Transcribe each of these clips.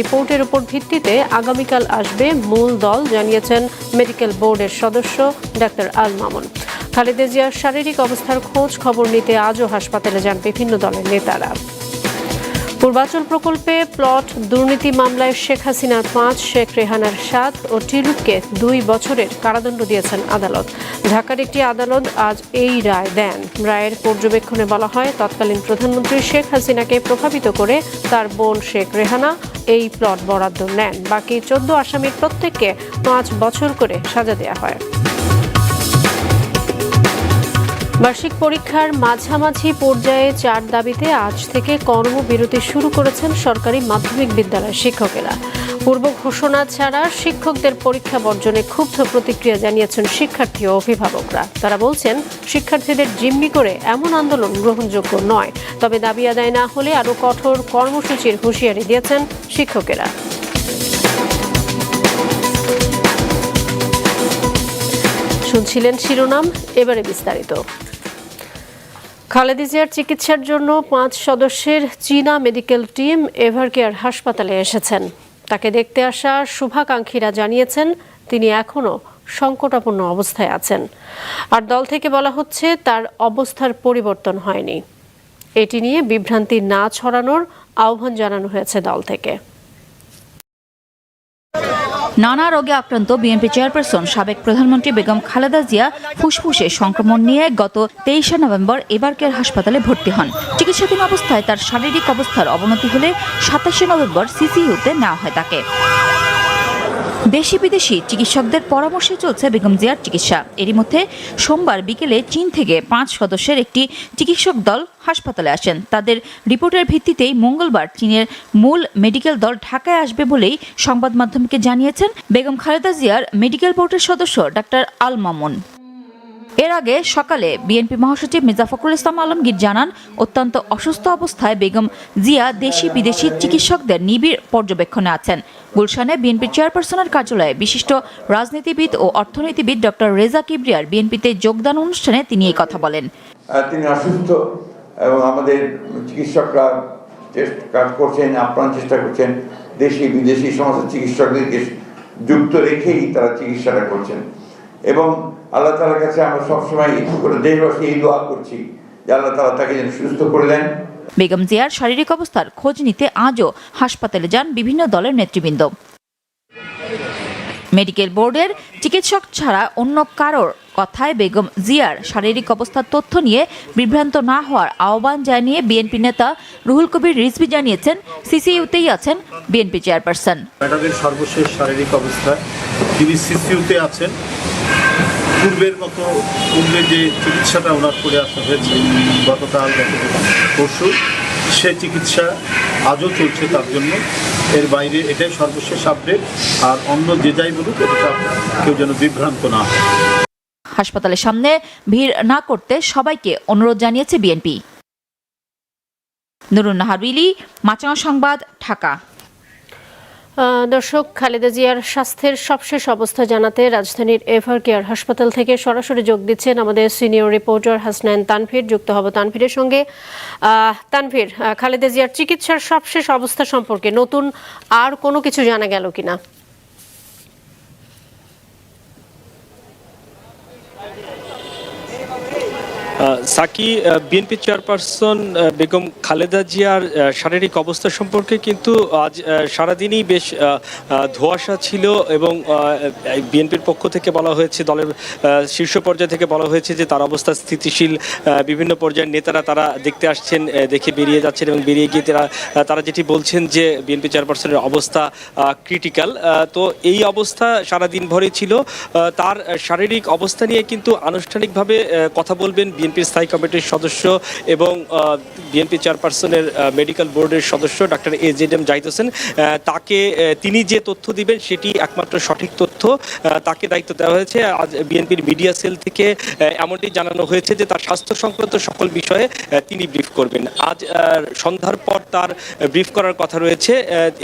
রিপোর্টের উপর ভিত্তিতে আগামীকাল আসবে মূল দল, জানিয়েছেন মেডিকেল বোর্ডের সদস্য ডাক্তার আল মামুন। খালেদা জিয়ার শারীরিক অবস্থার খোঁজ খবর নিতে আজও হাসপাতালে যান বিভিন্ন দলের নেতারা। পূর্বাচল প্রকল্পে প্লট দুর্নীতি মামলায় শেখ হাসিনার পাঁচ, শেখ রেহানার সাত ও টিলুককে দুই বছরের কারাদণ্ড দিয়েছেন আদালত। ঢাকার একটি আদালত আজ এই রায় দেন। রায়ের পর্যবেক্ষণে বলা হয়, তৎকালীন প্রধানমন্ত্রী শেখ হাসিনাকে প্রভাবিত করে তার বোন শেখ রেহানা এই প্লট বরাদ্দ নেন। বাকি চোদ্দ আসামির প্রত্যেককে পাঁচ বছর করে সাজা দেওয়া হয়। বার্ষিক পরীক্ষার মাঝামাঝি পর্যায়ে চার দাবিতে আজ থেকে কর্মবিরতি শুরু করেছেন সরকারি মাধ্যমিক বিদ্যালয়ের শিক্ষকেরা। পূর্ব ঘোষণা ছাড়া শিক্ষকদের পরীক্ষা বর্জনে ক্ষুব্ধ প্রতিক্রিয়া জানিয়েছেন শিক্ষার্থী ও অভিভাবকরা। তারা বলছেন, শিক্ষার্থীদের জিম্মি করে এমন আন্দোলন গ্রহণযোগ্য নয়। তবে দাবি আদায় না হলে আরও কঠোর কর্মসূচির হুঁশিয়ারি দিয়েছেন শিক্ষকেরা। শুনছিলেন শিরোনাম, এবারে বিস্তারিত। খালেদা জিয়ার চিকিৎসার জন্য পাঁচ সদস্যের চীনা মেডিকেল টিম এভারকেয়ার হাসপাতালে এসেছেন। তাকে দেখতে আসা শুভাকাঙ্ক্ষীরা জানিয়েছেন, তিনি এখনও সংকটাপন্ন অবস্থায় আছেন। আর দল থেকে বলা হচ্ছে, তার অবস্থার পরিবর্তন হয়নি। এটি নিয়ে বিভ্রান্তি না ছড়ানোর আহ্বান জানানো হয়েছে দল থেকে। নানা রোগে আক্রান্ত বিএনপি চেয়ারপারসন সাবেক প্রধানমন্ত্রী বেগম খালেদা জিয়া ফুসফুসে সংক্রমণ নিয়ে গত তেইশে নভেম্বর এবারকের হাসপাতালে ভর্তি হন। চিকিৎসাধীন অবস্থায় তার শারীরিক অবস্থার অবনতি হলে সাতাশে নভেম্বর সিসিইউতে নেওয়া হয় তাকে। দেশি বিদেশি চিকিৎসকদের পরামর্শে চলছে বেগম জিয়ার চিকিৎসা। এরই মধ্যে সোমবার বিকেলে চীন থেকে পাঁচ সদস্যের একটি চিকিৎসক দল হাসপাতালে আসেন। তাদের রিপোর্টের ভিত্তিতেই মঙ্গলবার চীনের মূল মেডিকেল দল ঢাকায় আসবে বলেই সংবাদ মাধ্যমকে জানিয়েছেন বেগম খালেদা জিয়ার মেডিকেল বোর্ডের সদস্য ডাক্তার আল মামুন। এর আগে সকালে বিএনপি মহাসচিব মির্জা ফখরুল ইসলাম আলমগীর জানান, অত্যন্ত অসুস্থ অবস্থায় বেগম জিয়া দেশি বিদেশি চিকিৎসকদের নিবিড় পর্যবেক্ষণে আছেন। গুলশানে বিএনপি চেয়ারপারসনের কার্যালয়ে বিশিষ্ট রাজনীতিবিদ ও অর্থনীতিবিদ ডক্টর রেজা কিবরিয়ার বিএনপিতে যোগদান অনুষ্ঠানে তিনি এই কথা বলেন। তিনি অসুস্থ এবং আমাদের চিকিৎসকরা কাজ করছেন, আপ্রাণ চেষ্টা করছেন। দেশি, বিদেশি সমস্ত চিকিৎসকদেরকে যুক্ত রেখেই তারা চিকিৎসাটা করছেন। এবং আল্লাহ তালার কাছে আমরা সবসময় করে দেশবাসী এই দোয়া করছি যে আল্লাহ তালা তাকে যেন সুস্থ করে দেন। বেগম জিয়ার শারীরিক অবস্থার খোঁজ নিতে আজও হাসপাতালে যান বিভিন্ন দলের নেতৃবৃন্দ। মেডিকেল বোর্ডের চিকিৎসক ছাড়া অন্য কারোর কথায় বেগম জিয়ার শারীরিক অবস্থার তথ্য নিয়ে বিভ্রান্ত না হওয়ার আহ্বান জানিয়ে বিএনপি নেতা রুহুল কবির রিজভি জানিয়েছেন, সিসিইউতেই আছেন বিএনপি চেয়ারপারসন। ম্যাডামের সর্বশেষ শারীরিক অবস্থা, তিনি সিসিউতে আছেন। পূর্বের মতো পূর্বে যে চিকিৎসাটা ওনার করে আসা হয়েছে গতকাল গত পরশু সে চিকিৎসা আজও চলছে তার জন্য। এর বাইরে এটাই সর্বশেষ আপডেট আর অন্য যে যাই বলুক, এটা কেউ যেন বিভ্রান্ত না হয়। হাসপাতালের সামনে ভিড় না করতে সবাইকে অনুরোধ জানিয়েছে বিএনপি। নুরুন নাহার উইলি মাচাঙা সংবাদ, ঢাকা। দর্শক, খালেদা জিয়ার স্বাস্থ্যের সবশেষ অবস্থা জানাতে রাজধানীর এভার কেয়ার হাসপাতাল থেকে সরাসরি যোগ দিচ্ছেন আমাদের সিনিয়র রিপোর্টার হাসনাইন তানভীর। যুক্ত হব তানভীরের সঙ্গে। তানভীর খালেদা জিয়ার চিকিৎসার সবশেষ অবস্থা সম্পর্কে নতুন আর কোনো কিছু জানা গেল কিনা? সাকি বিএনপি চেয়ারপারসন বেগম খালেদা জিয়ার শারীরিক অবস্থা সম্পর্কে কিন্তু আজ সারাদিনই বেশ আহ, ছিল এবং বিএনপির পক্ষ থেকে বলা হয়েছে দলের শীর্ষ পর্যায় থেকে বলা হয়েছে যে তার অবস্থা স্থিতিশীল বিভিন্ন পর্যায়ের নেতারা তারা দেখতে আসছেন দেখে বেরিয়ে যাচ্ছেন এবং বেরিয়ে গিয়ে তারা তারা যেটি বলছেন যে বিএনপি চেয়ারপারসনের অবস্থা ক্রিটিক্যাল তো এই অবস্থা সারাদিন ভরে ছিল। তার শারীরিক অবস্থা নিয়ে কিন্তু আনুষ্ঠানিকভাবে কথা বলবেন বিএনপির স্থায়ী কমিটির সদস্য এবং বিএনপি চেয়ারপারসনের মেডিকেল বোর্ডের সদস্য doctor A Z M Zahid Hossain তাকে তিনি যে তথ্য দিবেন সেটি একমাত্র সঠিক তথ্য তাকে দায়িত্ব দেওয়া হয়েছে। আজ বিএনপির মিডিয়া সেল থেকে এমনটি জানানো হয়েছে যে তার স্বাস্থ্য সংক্রান্ত সকল বিষয়ে তিনি ব্রিফ করবেন। আজ সন্ধ্যার পর তার ব্রিফ করার কথা রয়েছে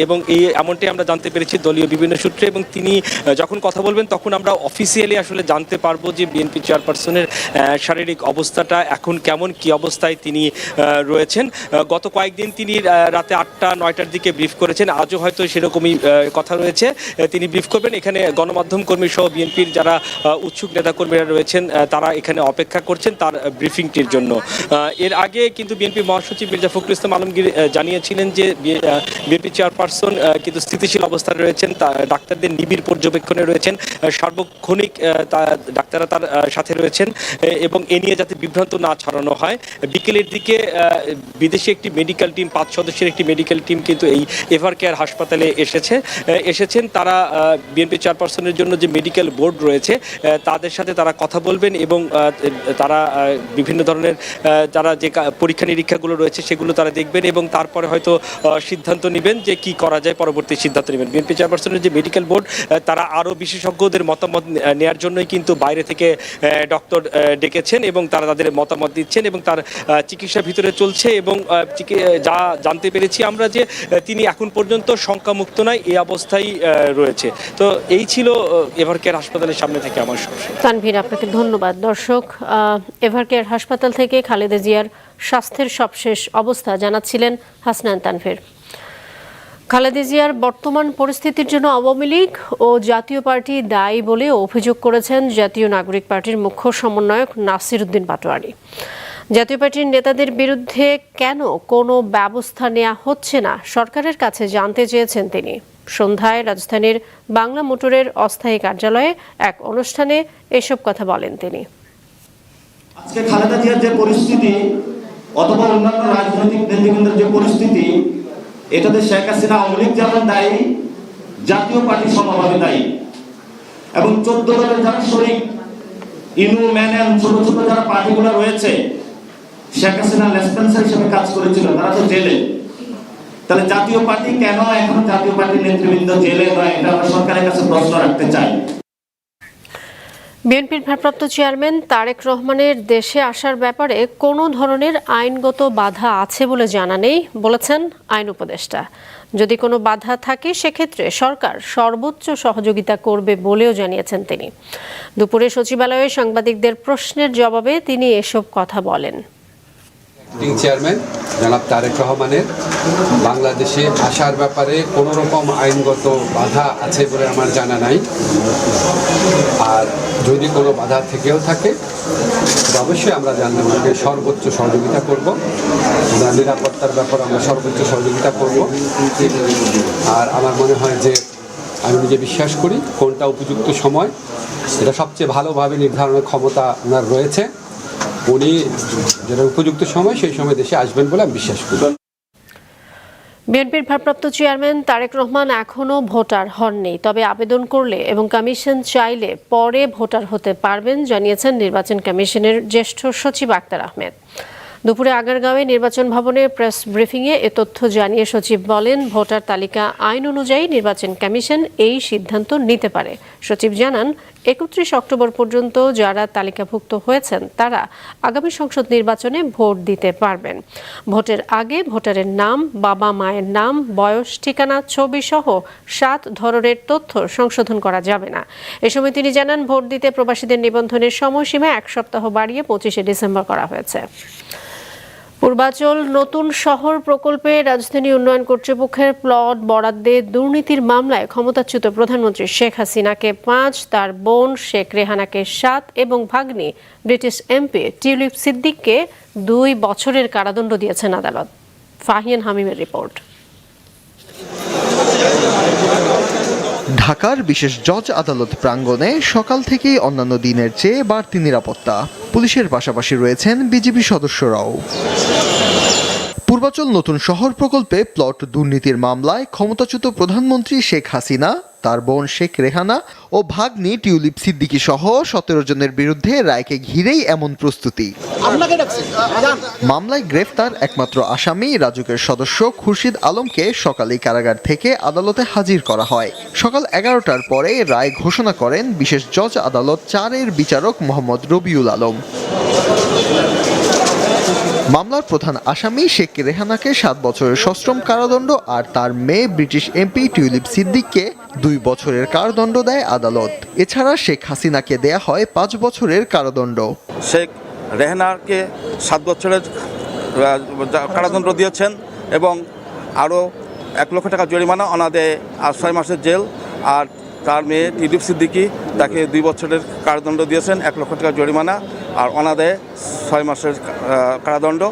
এবং এই এমনটি আমরা জানতে পেরেছি দলীয় বিভিন্ন সূত্রে এবং তিনি যখন কথা বলবেন তখন আমরা অফিসিয়ালি আসলে জানতে পারব যে বিএনপি চেয়ারপারসনের শারীরিক অবস্থা অবস্থাটা এখন কেমন, কি অবস্থায় তিনি রয়েছেন? গত কয়েকদিন তিনি রাতে আটটা, নয়টার দিকে ব্রিফ করেছেন। আজও হয়তো সেরকমই কথা রয়েছে। তিনি ব্রিফ করবেন। এখানে গণমাধ্যম কর্মী সহ বিএনপির যারা উৎসুক নেতাকর্মীরা রয়েছেন তারা এখানে অপেক্ষা করছেন তার ব্রিফিংটির জন্য। এর আগে কিন্তু বিএনপি মহাসচিব মির্জা ফখরুল ইসলাম আলমগীর জানিয়েছিলেন যে বিএনপি চেয়ারপারসন কিন্তু স্থিতিশীল অবস্থায় রয়েছেন। ডাক্তারদের নিবিড় পর্যবেক্ষণে রয়েছেন। সার্বক্ষণিক ডাক্তাররা তার সাথে রয়েছেন। এবং এ নিয়ে যাতে বিভ্রান্ত না ছড়ানো হয়। বিকেলের দিকে বিদেশি একটি মেডিকেল টিম পাঁচ সদস্যের একটি মেডিকেল টিম কিন্তু এই এভার কেয়ার হাসপাতালে এসেছে। এসেছেন তারা বিএনপি চেয়ারপারসনের জন্য যে মেডিকেল বোর্ড রয়েছে তাদের সাথে তারা কথা বলবেন এবং তারা বিভিন্ন ধরনের যারা যে পরীক্ষা নিরীক্ষাগুলো রয়েছে সেগুলো তারা দেখবেন এবং তারপরে হয়তো সিদ্ধান্ত নেবেন যে কি করা যায় পরবর্তী সিদ্ধান্ত নেবেন। বিএনপি চেয়ারপারসনের যে মেডিকেল বোর্ড তারা আরও বিশেষজ্ঞদের মতামত নে- আহ, নেয়ার জন্যই কিন্তু বাইরে থেকে ডক্টর ডেকেছেন এবং তারা তাদের মতামত দিচ্ছেন এবং তার চিকিৎসা ভিতরে চলছে এবং যা জানতে পেরেছি আমরা যে তিনি এখন পর্যন্ত শঙ্কামুক্ত নয়, এই অবস্থায় রয়েছে। তো এই ছিল এভার কেয়ার হাসপাতালের সামনে থেকে আমার তানভীর, আপনাকে ধন্যবাদ। দর্শক এভারকেয়ার হাসপাতাল থেকে খালেদা জিয়ার স্বাস্থ্যের সবশেষ অবস্থা জানাচ্ছিলেন হাসনান তানভীর। খালেদা জিয়ার বর্তমান পরিস্থিতির জন্য আওয়ামী লীগ ও জাতীয় পার্টি দায়ী বলে অভিযোগ করেছেন জাতীয় নাগরিক পার্টির মুখ্য সমন্বয়ক নাসির উদ্দিন পাটোয়ারি। জাতীয় পার্টির নেতাদের বিরুদ্ধে কেন কোনো ব্যবস্থা নেওয়া হচ্ছে না, সরকারের কাছে জানতে চেয়েছেন তিনি। সন্ধ্যায় রাজধানীর বাংলা মোটরের অস্থায়ী কার্যালয়ে এক অনুষ্ঠানে এসব কথা বলেন তিনি। আজকে খালেদা জিয়ার যে পরিস্থিতি অথবা অন্যান্য রাজনৈতিক নেতৃবৃন্দের যে পরিস্থিতি এটাতে শেখ হাসিনা আওয়ামী যেমন দায়ী, জাতীয় পার্টি সমাভাবে দায়ী। এবং চোদ্দ দলের যারা শরিক, ইনু ম্যানেন ছোট ছোট যারা পার্টিগুলো রয়েছে, শেখ হাসিনা লেসপেন্সার হিসেবে কাজ করেছিল, তারা তো জেলে। তাহলে জাতীয় পার্টি কেন এখন জাতীয় পার্টির নেতৃবৃন্দ জেলে নয়? এটা আমরা সরকারের কাছে প্রশ্ন রাখতে চাই। বিএনপির ভারপ্রাপ্ত চেয়ারম্যান তারেক রহমানের দেশে আসার ব্যাপারে কোনো ধরনের আইনগত বাধা আছে বলে জানা নেই, বলেছেন আইন উপদেষ্টা। যদি কোনো বাধা থাকে, সেক্ষেত্রে সরকার সর্বোচ্চ সহযোগিতা করবে বলেও জানিয়েছেন তিনি। দুপুরে সচিবালয়ে সাংবাদিকদের প্রশ্নের জবাবে তিনি এসব কথা বলেন। চেয়ারম্যান জনাব তারেক রহমানের। বাংলাদেশে আসার ব্যাপারে কোনো রকম আইনগত বাধা আছে বলে আমার জানা নাই। আর যদি কোনো বাধা থেকেও থাকে অবশ্যই আমরা জানলাম ওনাকে সর্বোচ্চ সহযোগিতা করব। নিরাপত্তার ব্যাপারে আমরা সর্বোচ্চ সহযোগিতা করব। আর আমার মনে হয় যে আমি নিজে বিশ্বাস করি কোনটা উপযুক্ত সময় এটা সবচেয়ে ভালোভাবে নির্ধারণের ক্ষমতা ওনার রয়েছে। উনি যেটা উপযুক্ত সময়, সেই সময় দেশে আসবেন বলে আমি বিশ্বাস করি। বিএনপির ভারপ্রাপ্ত চেয়ারম্যান তারেক রহমান এখনও ভোটার হননি, তবে আবেদন করলে এবং কমিশন চাইলে পরে ভোটার হতে পারবেন, জানিয়েছেন নির্বাচন কমিশনের জ্যেষ্ঠ সচিব আক্তার আহমেদ। দুপুরে আগারগাঁওয়ে নির্বাচন ভবনে প্রেস ব্রিফিংয়ে এ তথ্য জানিয়ে সচিব বলেন, ভোটার তালিকা আইন অনুযায়ী নির্বাচন কমিশন এই সিদ্ধান্ত নিতে পারে। সচিব জানান একত্রিশ অক্টোবর পর্যন্ত যারা তালিকাভুক্ত হয়েছেন, তারা আগামী সংসদ নির্বাচনে ভোট দিতে পারবেন। ভোটের আগে ভোটারের নাম, বাবা মায়ের নাম, বয়স, ঠিকানা, ছবি সহ সাত ধরনের তথ্য সংশোধন করা যাবে না। এ সময় তিনি জানান, ভোট দিতে প্রবাসীদের নিবন্ধনের সময়সীমা এক সপ্তাহ বাড়িয়ে পঁচিশে ডিসেম্বর করা হয়েছে। পূর্বাচল নতুন শহর প্রকল্পে রাজধানী উন্নয়ন কর্তৃপক্ষের প্লট বরাদ্দে দুর্নীতির মামলায় ক্ষমতাচ্যুত প্রধানমন্ত্রী শেখ হাসিনাকে পাঁচ, তার বোন শেখ রেহানাকে সাত এবং ভাগ্নি ব্রিটিশ এমপি টিউলিপ সিদ্দিককে দুই বছরের কারাদণ্ড দিয়েছেন আদালত। ফাহিয়ান হামিমের রিপোর্ট। ঢাকার বিশেষ জজ আদালত প্রাঙ্গণে সকাল থেকেই অন্যান্য দিনের চেয়ে বাড়তি নিরাপত্তা। পুলিশের পাশাপাশি রয়েছেন বিজেপি সদস্যরাও। পূর্বাচল নতুন শহর প্রকল্পে প্লট দুর্নীতির মামলায় ক্ষমতাচ্যুত প্রধানমন্ত্রী শেখ হাসিনা তার বোন শেখ রেহানা ও ভাগ্নি টিউলিপ সিদ্দিকী সহ সতেরো জনের বিরুদ্ধে রায়কে ঘিরেই এমন প্রস্তুতি। মামলায় গ্রেফতার একমাত্র আসামি রাজুকের সদস্য খুরশিদ আলমকে সকালেই কারাগার থেকে আদালতে হাজির করা হয়। সকাল এগারোটার পরে রায় ঘোষণা করেন বিশেষ জজ আদালত চারের বিচারক মোহাম্মদ রবিউল আলম। মামলার প্রধান আসামি শেখ রেহানাকে সাত বছরের সশ্রম কারাদণ্ড আর তার মেয়ে ব্রিটিশ এমপি টিউলিপ সিদ্দিককে দুই বছরের কারাদণ্ড দেয় আদালত। এছাড়া শেখ হাসিনাকে দেয়া হয় পাঁচ বছরের কারাদণ্ড। শেখ রেহনাকে সাত বছরের কারাদণ্ড দিয়েছেন এবং আরও এক লক্ষ টাকা জরিমানা, অনাদে আর ছয় মাসের জেল। আর তার মেয়ে টিডিপ সিদ্দিকি তাকে দুই বছরের কারাদণ্ড দিয়েছেন এক লক্ষ টাকা জরিমানা আর অনাদায়ে ছয় মাসের কারাদণ্ড।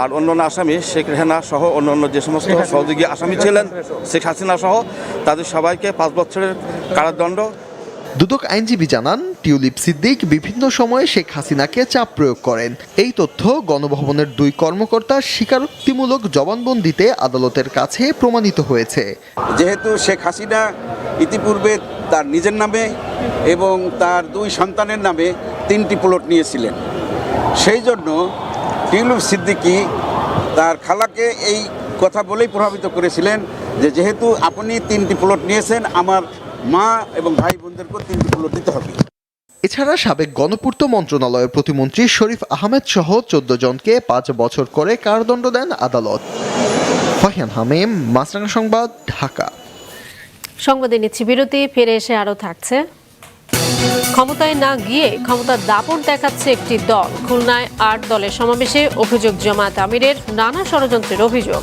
আর অন্য অন্য আসামি শেখ রেহানা সহ অন্য অন্য যে সমস্ত সহযোগী আসামি ছিলেন শেখ হাসিনা সহ তাদের সবাইকে পাঁচ বছরের কারাদণ্ড। দুদক আইনজীবী জানান, টিউলিপ সিদ্দিক বিভিন্ন সময়ে শেখ হাসিনাকে চাপ প্রয়োগ করেন। এই তথ্য গণভবনের দুই কর্মকর্তার স্বীকারোক্তিমূলক জবানবন্দিতে আদালতের কাছে প্রমাণিত হয়েছে। যেহেতু শেখ হাসিনা ইতিপূর্বে তার নিজের নামে এবং তার দুই সন্তানের নামে তিনটি প্লট নিয়েছিলেন। সেই জন্য টিউলিপ সিদ্দিকি তার খালাকে এই কথা বলেই প্রভাবিত করেছিলেন যে, যেহেতু আপনি তিনটি প্লট নিয়েছেন, আমার মা এবং ভাই বোনদেরকেও তিনটি দিতে হবে। এছাড়া সাবেক গণপূর্ত মন্ত্রণালয়ের প্রতিমন্ত্রী শরীফ আহমেদ সহ চোদ্দ জনকে পাঁচ বছর করে কারাদণ্ড দেন আদালত। ফাহিয়ান হামিম সংবাদ ঢাকা। সংবাদে নিচ্ছি বিরতি ফিরে এসে আরও থাকছে। ক্ষমতায় না গিয়ে ক্ষমতার দাপট দেখাচ্ছে একটি দল। খুলনায় আট দলের সমাবেশে অভিযোগ জামায়াত আমিরের নানা ষড়যন্ত্রের অভিযোগ।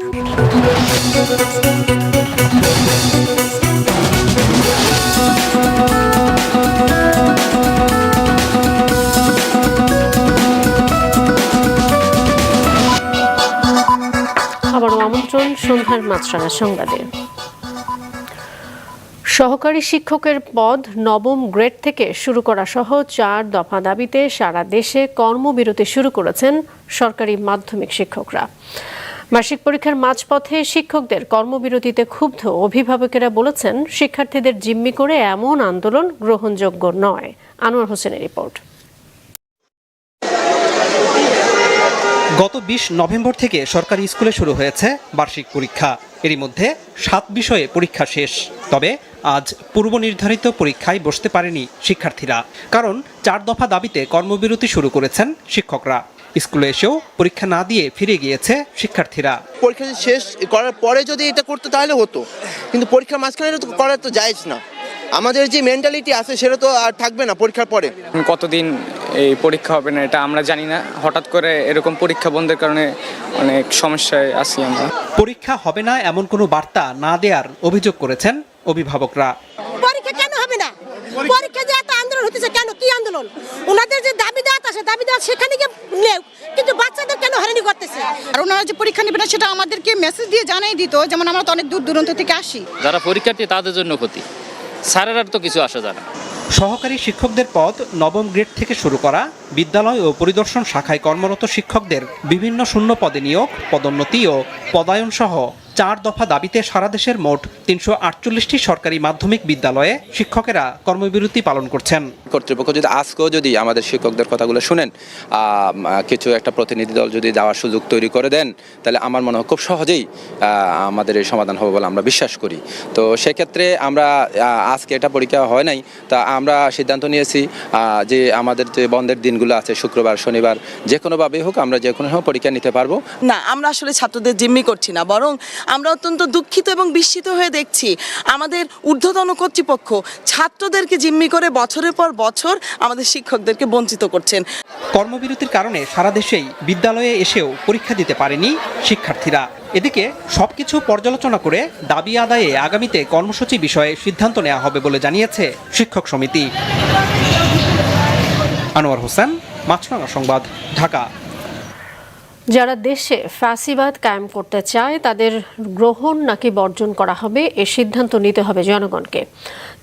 সন্ধ্যার মাছরাঙা সংবাদে। সহকারী শিক্ষকের পদ নবম গ্রেড থেকে শুরু করা সহ চার দফা দাবিতে সারা দেশে কর্মবিরতি শুরু করেছেন সরকারি মাধ্যমিক শিক্ষকরা। বার্ষিক পরীক্ষার মাঝপথে শিক্ষকদের কর্মবিরতিতে ক্ষুব্ধ অভিভাবকেরা বলেছেন, শিক্ষার্থীদের জিম্মি করে এমন আন্দোলন গ্রহণযোগ্য নয়। আনোয়ার হোসেনের রিপোর্ট। গত বিশ নভেম্বর থেকে সরকারি স্কুলে শুরু হয়েছে বার্ষিক পরীক্ষা। এরই মধ্যে সাত বিষয়ে পরীক্ষা শেষ। তবে আজ পূর্ব নির্ধারিত পরীক্ষায় বসতে পারেনি শিক্ষার্থীরা। কারণ চার দফা দাবিতে কর্মবিরতি শুরু করেছেন শিক্ষকরা। স্কুলে এসেও পরীক্ষা না দিয়ে ফিরে গিয়েছে শিক্ষার্থীরা। পরীক্ষা শেষ করার পরে যদি এটা করতো তাহলে হতো। কিন্তু পরীক্ষার মাঝখানে করা তো যায়জ না। আমাদের যে মেন্টালিটি আছে সেটা তো আর থাকবে না পরীক্ষার পরে। কতদিন এই পরীক্ষা হবে না এটা আমরা জানি না। হঠাৎ করে এরকম পরীক্ষা বন্ধের কারণে অনেক সমস্যায় আছি আমরা। পরীক্ষা হবে না এমন কোনো বার্তা না দেওয়ার অভিযোগ করেছেন অভিভাবকরা। পরীক্ষা কেন হবে না? পরীক্ষা আন্দোলন হতেছে কেন? কি আন্দোলন? ওনাদের যে দাবি দাওয়াত আছে দাবি দাওয়াত সেখানে গিয়ে নেও। কিন্তু বাচ্চাদের কেন হয়রানি করতেছে? আর ওনারা যে পরীক্ষা নেবে না সেটা আমাদেরকে মেসেজ দিয়ে জানাই দিত যেমন আমরা তো অনেক দূর দূরান্ত থেকে আসি। যারা পরীক্ষার্থী তাদের জন্য ক্ষতি। স্যারের তো কিছু আসা যায় না। সহকারী শিক্ষকদের পদ নবম গ্রেড থেকে শুরু করা বিদ্যালয় ও পরিদর্শন শাখায় কর্মরত শিক্ষকদের বিভিন্ন শূন্য পদে নিয়োগ পদোন্নতি ও পদায়ন সহ চার দফা দাবিতে সারা দেশের মোট তিনশো আটচল্লিশটি সরকারি মাধ্যমিক বিদ্যালয়ে শিক্ষকেরা কর্মবিরতি পালন করছেন। কর্তৃপক্ষ যদি আজকেও যদি আমাদের শিক্ষকদের কথাগুলো শুনেন কিছু একটা প্রতিনিধি দল যদি যাওয়ার সুযোগ তৈরি করে দেন তাহলে আমার মনে হয় খুব সহজেই আমাদের এই সমাধান হবে বলে আমরা বিশ্বাস করি। তো সেক্ষেত্রে আমরা আজকে এটা পরীক্ষা হয় নাই তা আমরা সিদ্ধান্ত নিয়েছি যে আমাদের যে বন্ধের দিনগুলো আছে শুক্রবার শনিবার যে কোনোভাবেই হোক আমরা যে কোনো সময় পরীক্ষা নিতে পারব। না আমরা আসলে ছাত্রদের জিম্মি করছি না বরং আমরা অত্যন্ত দুঃখিত এবং বিস্মিত হয়ে দেখছি আমাদের ঊর্ধ্বতন কর্তৃপক্ষ ছাত্রদেরকে জিম্মি করে বছরের পর বছর আমাদের শিক্ষকদেরকে বঞ্চিত করছেন। কর্মবিরতির কারণে সারা দেশেই বিদ্যালয়ে এসেও পরীক্ষা দিতে পারেনি শিক্ষার্থীরা। এদিকে সবকিছু পর্যালোচনা করে দাবি আদায়ে আগামীতে কর্মসূচি বিষয়ে সিদ্ধান্ত নেওয়া হবে বলে জানিয়েছে শিক্ষক সমিতি। আনোয়ার হোসেন, মাছরাঙা সংবাদ, ঢাকা। যারা দেশে ফ্যাসিবাদ কায়েম করতে চায়, তাদের গ্রহণ নাকি বর্জন করা হবে, এ সিদ্ধান্ত নিতে হবে জনগণকে।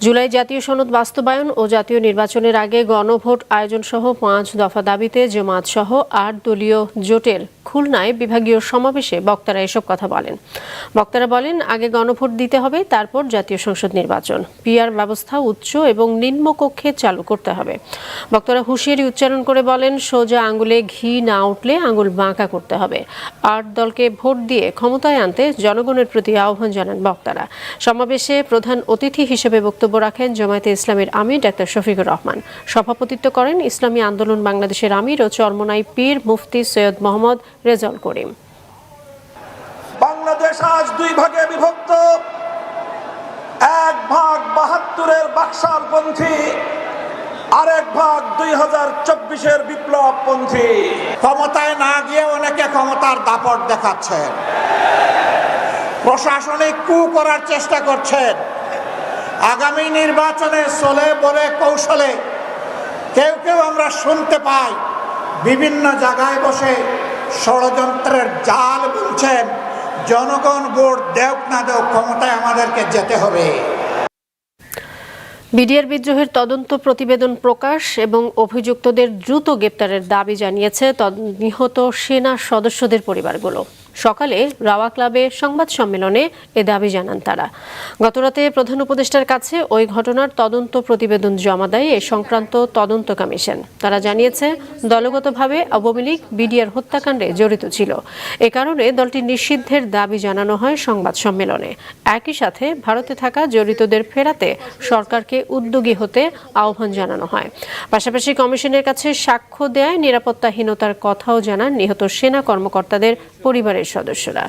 জুলাই জাতীয় সনদ বাস্তবায়ন ও জাতীয় নির্বাচনের আগে গণভোট আয়োজন সহ পাঁচ দফা দাবিতে জামাত সহ আট দলীয় জোটের খুলনায় বিভাগীয় সমাবেশে বক্তারা এসব কথা বলেন। বক্তারা বলেন, আগে গণভোট দিতে হবে, তারপর জাতীয় সংসদ নির্বাচন। পিআর ব্যবস্থা উচ্চ এবং নিম্নকক্ষে চালু করতে হবে। বক্তারা হুঁশিয়ারি উচ্চারণ করে বলেন, সোজা আঙ্গুলে ঘি না উঠলে আঙুল বাঁকা করতে হবে। আট দলকে ভোট দিয়ে ক্ষমতায় আনতে জনগণের প্রতি আহ্বান জানান বক্তারা। সমাবেশে প্রধান অতিথি হিসেবে বক্তব্য রাখেন জামায়াতে ইসলামের আমির ডাক্তার শফিকুর রহমান। সভাপতিত্ব করেন ইসলামী আন্দোলন বাংলাদেশের আমির ও চরমনাই পীর মুফতি সৈয়দ মোহাম্মদ রেজাউল করিম। বাংলাদেশ আজ দুই ভাগে বিভক্ত। এক ভাগ বাহাত্তরের বাকশালপন্থী, আরেক ভাগ দুই হাজার চব্বিশের বিপ্লব পন্থী ক্ষমতায় না গিয়ে অনেকে ক্ষমতার দাপট দেখাচ্ছেন। প্রশাসনিক কু করার চেষ্টা করছেন। আগামী নির্বাচনে চলে বলে কৌশলে কেউ কেউ আমরা শুনতে পাই, বিভিন্ন জায়গায় বসে ষড়যন্ত্রের জাল বলছেন জনগণ ভোট দেওক না দেওক ক্ষমতায় আমাদেরকে যেতে হবে। বিডিআর বিদ্রোহের তদন্ত প্রতিবেদন প্রকাশ এবং অভিযুক্তদের দ্রুত গ্রেপ্তারের দাবি জানিয়েছে নিহত সেনা সদস্যদের পরিবারগুলো। সকালে রাওয়া ক্লাবে সংবাদ সম্মেলনে এ দাবি জানান তারা। গতরাতে প্রধান উপদেষ্টার কাছে ওই ঘটনার তদন্ত প্রতিবেদন জমা দেয় এ সংক্রান্ত তদন্ত কমিশন। তারা জানিয়েছে, দলগতভাবে আওয়ামী লীগ, বিডিআর হত্যাকাণ্ডে জড়িত ছিল। এ কারণে দলটি নিষিদ্ধের দাবি জানানো হয় সংবাদ সম্মেলনে। একই সাথে ভারতে থাকা জড়িতদের ফেরাতে সরকারকে উদ্যোগী হতে আহ্বান জানানো হয়। পাশাপাশি কমিশনের কাছে সাক্ষ্য দেয় নিরাপত্তাহীনতার কথাও জানান নিহত সেনা কর্মকর্তাদের পরিবারের সদস্যরা।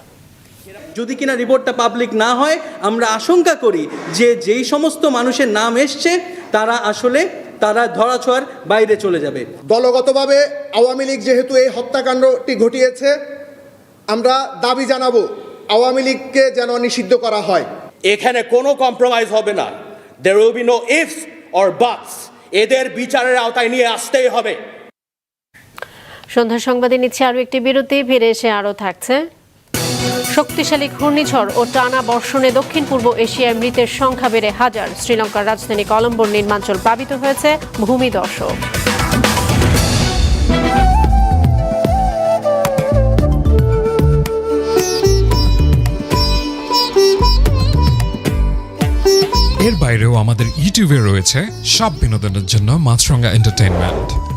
যদি কিনা রিপোর্টটা পাবলিক না হয় আমরা আশঙ্কা করি যে যেই সমস্ত মানুষের নাম এসছে তারা আসলে তারা ধরাছোঁয়ার বাইরে চলে যাবে। দলগতভাবে আওয়ামী লীগ যেহেতু এই হত্যাকাণ্ডটি ঘটিয়েছে আমরা দাবি জানাব আওয়ামী লীগকে যেন নিষিদ্ধ করা হয়। এখানে কোনো কম্প্রোমাইজ হবে না। There will be no ifs or buts এদের বিচারের আওতায় নিয়ে আসতেই হবে। সন্ধ্যা সংবাদে নিচ্ছে আরও একটি বিরতি, ফিরে এসে আরও থাকছে শক্তিশালী ঘূর্ণিঝড় ও টানা বর্ষণে দক্ষিণ পূর্ব এশিয়ায় মৃতের সংখ্যা বেড়ে হাজার। শ্রীলঙ্কার রাজধানী কলম্বোর নির্মাঞ্চল প্লাবিত হয়েছে ভূমিদর্শক এর বাইরেও আমাদের ইউটিউবে রয়েছে সব বিনোদনের জন্য মাছরঙ্গা এন্টারটেইনমেন্ট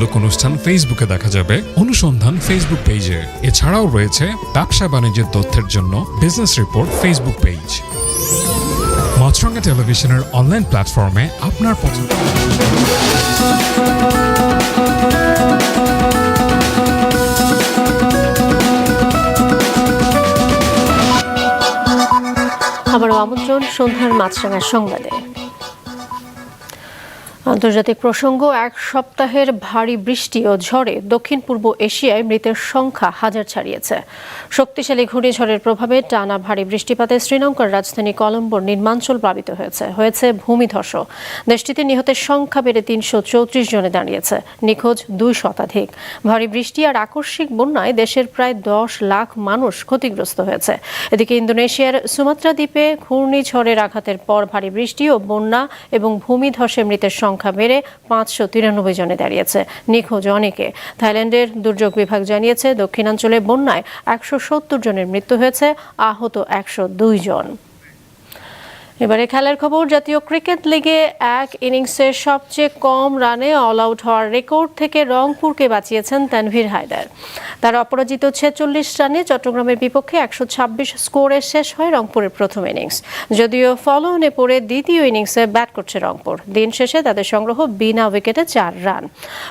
অনুসন্ধানমূলক অনুষ্ঠান ফেসবুকে দেখা যাবে। অনুসন্ধান ফেসবুক পেজে এছাড়াও রয়েছে ব্যবসা বাণিজ্যের তথ্যের জন্য business report Facebook page Maasranga টেলিভিশনের অনলাইন প্ল্যাটফর্মে আপনার পছন্দ। আবারও আমন্ত্রণ সন্ধ্যার মাছরাঙা সংবাদে। আন্তর্জাতিক প্রসঙ্গ, এক সপ্তাহের ভারী বৃষ্টি ও ঝড়ে দক্ষিণ পূর্ব এশিয়ায় মৃতের সংখ্যা হাজার ছাড়িয়েছে। শক্তিশালী ঘূর্ণিঝড়ের প্রভাবে টানা ভারী বৃষ্টিপাতে শ্রীলঙ্কার রাজধানী কলম্বোর নির্মাঞ্চল প্লাবিত হয়েছে। হয়েছে ভূমিধস দেশটিতে নিহতের সংখ্যা বেড়ে তিনশো চৌত্রিশ জনে দাঁড়িয়েছে। নিখোঁজ দুই শতাধিক। ভারী বৃষ্টি আর আকস্মিক বন্যায় দেশের প্রায় দশ লাখ মানুষ ক্ষতিগ্রস্ত হয়েছে। এদিকে ইন্দোনেশিয়ার সুমাত্রা দ্বীপে ঘূর্ণিঝড়ের আঘাতের পর ভারী বৃষ্টি ও বন্যা এবং ভূমিধসে মৃতের সংখ্যা বেড়ে পাঁচশো তিরানব্বই জনে দাঁড়িয়েছে। নিখোঁজ অনেকে। থাইল্যান্ডের দুর্যোগ বিভাগ জানিয়েছে, দক্ষিণাঞ্চলে বন্যায় একশো সত্তর জনের মৃত্যু হয়েছে, আহত একশো দুই জন। এবারে খেলার খবর, জাতীয় ক্রিকেট লিগে এক ইনিংসে সবচেয়ে কম রানে অল আউট হওয়ার রেকর্ড থেকে রংপুরকে বাঁচিয়েছেন তানভীর হায়দার। তার অপরাজিত ছেচল্লিশ রানে চট্টগ্রামের বিপক্ষে একশো ছাব্বিশ স্কোরে শেষ হয় রংপুরের প্রথম ইনিংস। যদিও ফলো অনে পড়ে দ্বিতীয় ইনিংসে ব্যাট করছে রংপুর। দিন শেষে তাদের সংগ্রহ বিনা উইকেটে চার রান।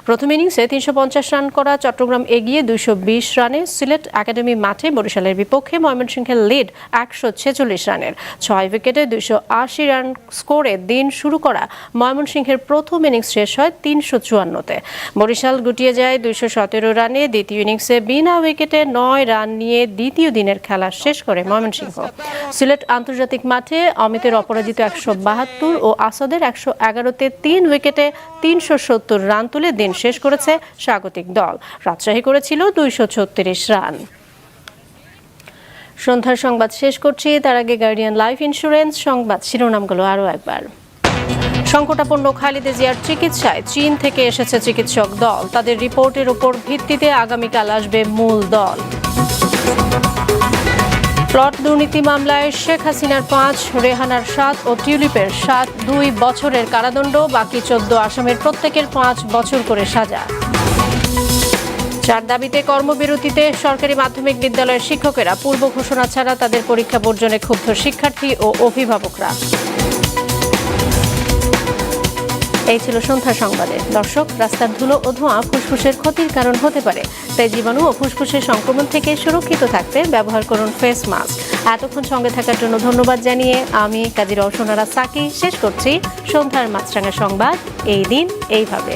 প্রথম ইনিংসে তিনশো পঞ্চাশ রান করা চট্টগ্রাম এগিয়ে দুশো বিশ রানে সিলেট একাডেমি মাঠে বরিশালের বিপক্ষে ময়মনসিংহের লিড একশো ছেচল্লিশ রানের। ছয় উইকেটে দুইশো আশি রান স্কোরে দিন শুরু করা ময়মনসিংহের প্রথম ইনিংস শেষ হয় তিনশো চুয়ান্নতে। বরিশাল গুটিয়ে যায় দুইশো সতেরো রানে। দ্বিতীয় ইনিংসে বিনা উইকেটে নয় রান নিয়ে দ্বিতীয় দিনের খেলা শেষ করে ময়মনসিংহ। সিলেট আন্তর্জাতিক মাঠে অমিতের অপরাজিত একশো বাহাত্তর ও আসাদের একশো এগারোতে তিন উইকেটে তিনশো সত্তর রান তুলে দিন শেষ করেছে স্বাগতিক দল। রাজশাহী করেছিল দুইশো ছত্রিশ রান। সন্ধ্যার সংবাদ শেষ করছি। তার আগে গার্ডিয়ান লাইফ ইন্স্যুরেন্স সংবাদ শিরোনামগুলো আরও একবার। সংকটাপন্ন খালিদে জিয়ার চিকিৎসায় চীন থেকে এসেছে চিকিৎসক দল। তাদের রিপোর্টের উপর ভিত্তিতে আগামীকাল আসবে মূল দল। প্লট দুর্নীতি মামলায় শেখ হাসিনার পাঁচ, রেহানার সাত ও টিউলিপের সাত দুই বছরের কারাদণ্ড, বাকি চোদ্দ আসামের প্রত্যেকের পাঁচ বছর করে সাজা। চার দাবিতে কর্মবিরতিতে সরকারি মাধ্যমিক বিদ্যালয়ের শিক্ষকেরা পূর্ব ঘোষণা ছাড়া তাদের পরীক্ষা বর্জনে ক্ষুব্ধ শিক্ষার্থী ও অভিভাবকরা। এই ছিল সন্ধ্যা সংবাদে। দর্শক, রাস্তার ধুলো ও ধোঁয়া ফুসফুসের ক্ষতির কারণ হতে পারে। তাই জীবাণু ও ফুসফুসের সংক্রমণ থেকে সুরক্ষিত থাকতে ব্যবহার করুন ফেস মাস্ক। এতক্ষণ সঙ্গে থাকার জন্য ধন্যবাদ জানিয়ে আমি কাজী রওশনারা সাকি। শেষ করছি সন্ধ্যার মাছরাঙা সংবাদ। এই দিন এইভাবে।